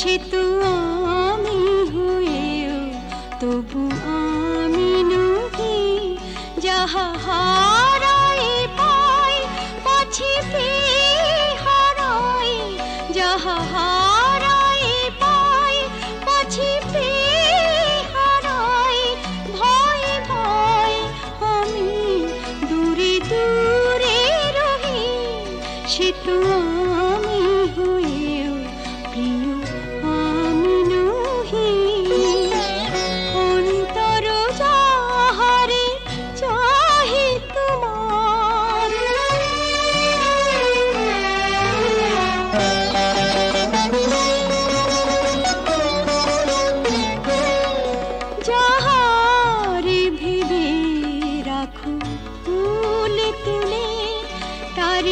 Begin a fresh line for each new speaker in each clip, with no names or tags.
সে তো আমি হইও তবু আমি নহি। যাহা হারাই পাই, পাছি হারাই। যাহা হারাই পাই, পাছি হারাই। ভয় ভয়, আমি দূরে দূরে রহি, সে তো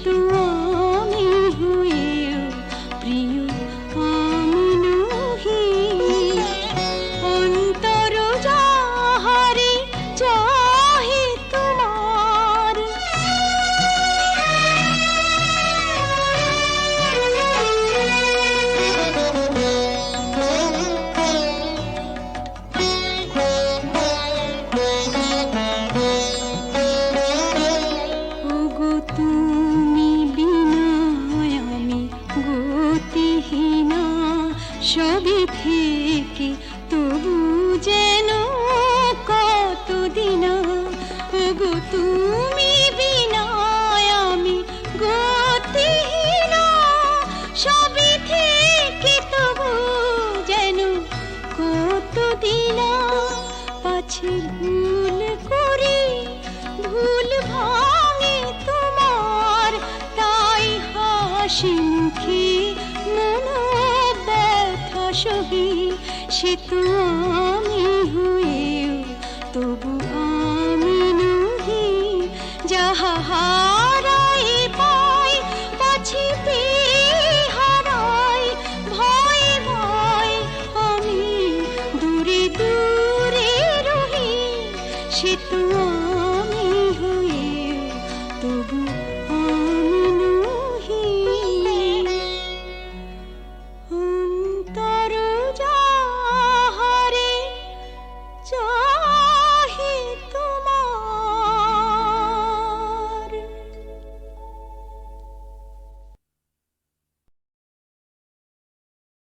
সে তো আমি হয়েও প্রিয় সবই থেকে তবু যেন কতদিন গো তুমি বিনা আমি গতিহীনা। সবই থেকে তবু যেন কতদিন পাছে ব্যথা সে তো আমি হয়েও তবু আমি নহি যাহা